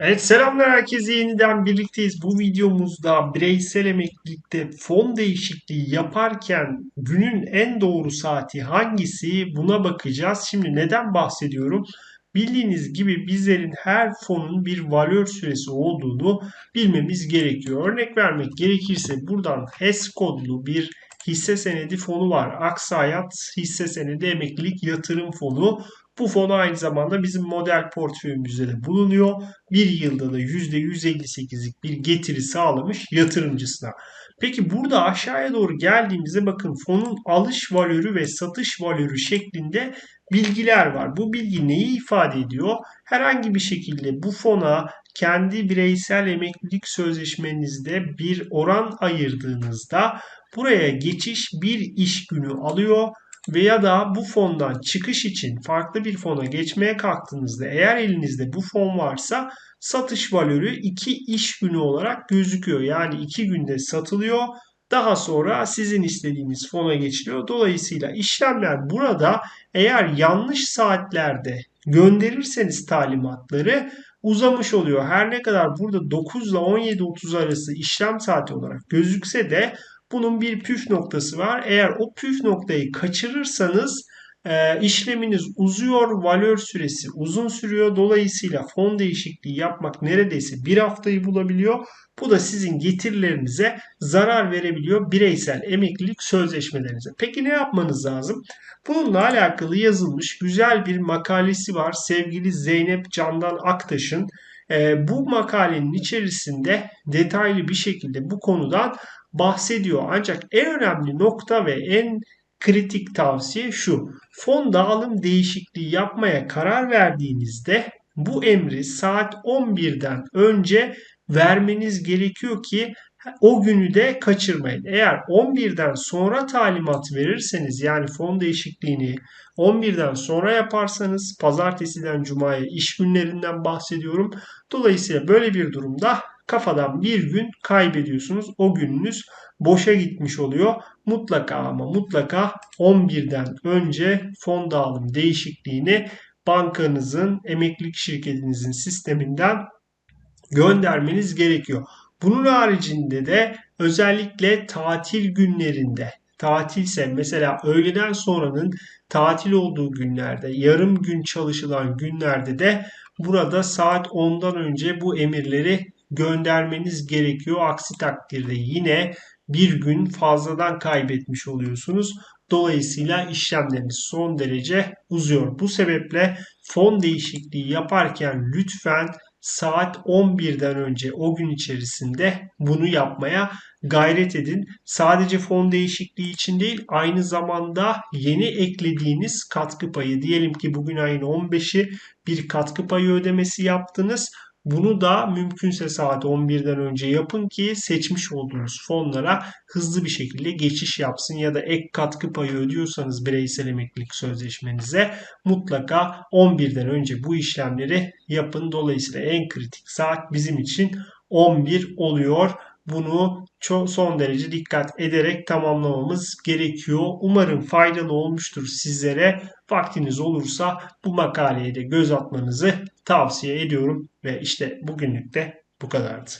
Evet selamlar herkese yeniden birlikteyiz. Bu videomuzda bireysel emeklilikte fon değişikliği yaparken günün en doğru saati hangisi buna bakacağız. Şimdi neden bahsediyorum? Bildiğiniz gibi bizlerin her fonun bir valör süresi olduğunu bilmemiz gerekiyor. Örnek vermek gerekirse buradan HES kodlu bir hisse senedi fonu var. Aksayat hisse senedi emeklilik yatırım fonu. Bu fon aynı zamanda bizim model portföyümüzde de bulunuyor. Bir yılda da %158'lik bir getiri sağlamış yatırımcısına. Peki burada aşağıya doğru geldiğimizde bakın fonun alış valörü ve satış valörü şeklinde bilgiler var. Bu bilgi neyi ifade ediyor? Herhangi bir şekilde bu fona kendi bireysel emeklilik sözleşmenizde bir oran ayırdığınızda buraya geçiş bir iş günü alıyor veya da bu fondan çıkış için farklı bir fona geçmeye kalktığınızda eğer elinizde bu fon varsa satış valörü 2 iş günü olarak gözüküyor. Yani 2 günde satılıyor. Daha sonra sizin istediğiniz fona geçiliyor. Dolayısıyla işlemler burada eğer yanlış saatlerde gönderirseniz talimatları uzamış oluyor. Her ne kadar burada 9 ile 17.30 arası işlem saati olarak gözükse de bunun bir püf noktası var. Eğer o püf noktayı kaçırırsanız e, işleminiz uzuyor, valör süresi uzun sürüyor. Dolayısıyla fon değişikliği yapmak neredeyse bir haftayı bulabiliyor. Bu da sizin getirilerinize zarar verebiliyor bireysel emeklilik sözleşmelerinize. Peki ne yapmanız lazım? Bununla alakalı yazılmış güzel bir makalesi var sevgili Zeynep Candan Aktaş'ın. E, bu makalenin içerisinde detaylı bir şekilde bu konudan bahsediyor. Ancak en önemli nokta ve en kritik tavsiye şu. Fon dağılım değişikliği yapmaya karar verdiğinizde bu emri saat 11'den önce vermeniz gerekiyor ki o günü de kaçırmayın. Eğer 11'den sonra talimat verirseniz yani fon değişikliğini 11'den sonra yaparsanız pazartesiden cumaya iş günlerinden bahsediyorum. Dolayısıyla böyle bir durumda kafadan bir gün kaybediyorsunuz. O gününüz boşa gitmiş oluyor. Mutlaka ama mutlaka 11'den önce fon dağılım değişikliğini bankanızın, emeklilik şirketinizin sisteminden göndermeniz gerekiyor. Bunun haricinde de özellikle tatil günlerinde tatilse mesela öğleden sonranın tatil olduğu günlerde, yarım gün çalışılan günlerde de burada saat 10'dan önce bu emirleri göndermeniz gerekiyor. Aksi takdirde yine bir gün fazladan kaybetmiş oluyorsunuz. Dolayısıyla işlemleriniz son derece uzuyor. Bu sebeple fon değişikliği yaparken lütfen saat 11'den önce o gün içerisinde bunu yapmaya gayret edin. Sadece fon değişikliği için değil aynı zamanda yeni eklediğiniz katkı payı diyelim ki bugün ayın 15'i bir katkı payı ödemesi yaptınız. Bunu da mümkünse saat 11'den önce yapın ki seçmiş olduğunuz fonlara hızlı bir şekilde geçiş yapsın ya da ek katkı payı ödüyorsanız bireysel emeklilik sözleşmenize mutlaka 11'den önce bu işlemleri yapın. Dolayısıyla en kritik saat bizim için 11 oluyor. Bunu çok son derece dikkat ederek tamamlamamız gerekiyor. Umarım faydalı olmuştur sizlere. Vaktiniz olursa bu makaleye de göz atmanızı tavsiye ediyorum. Ve işte bugünlük de bu kadardı.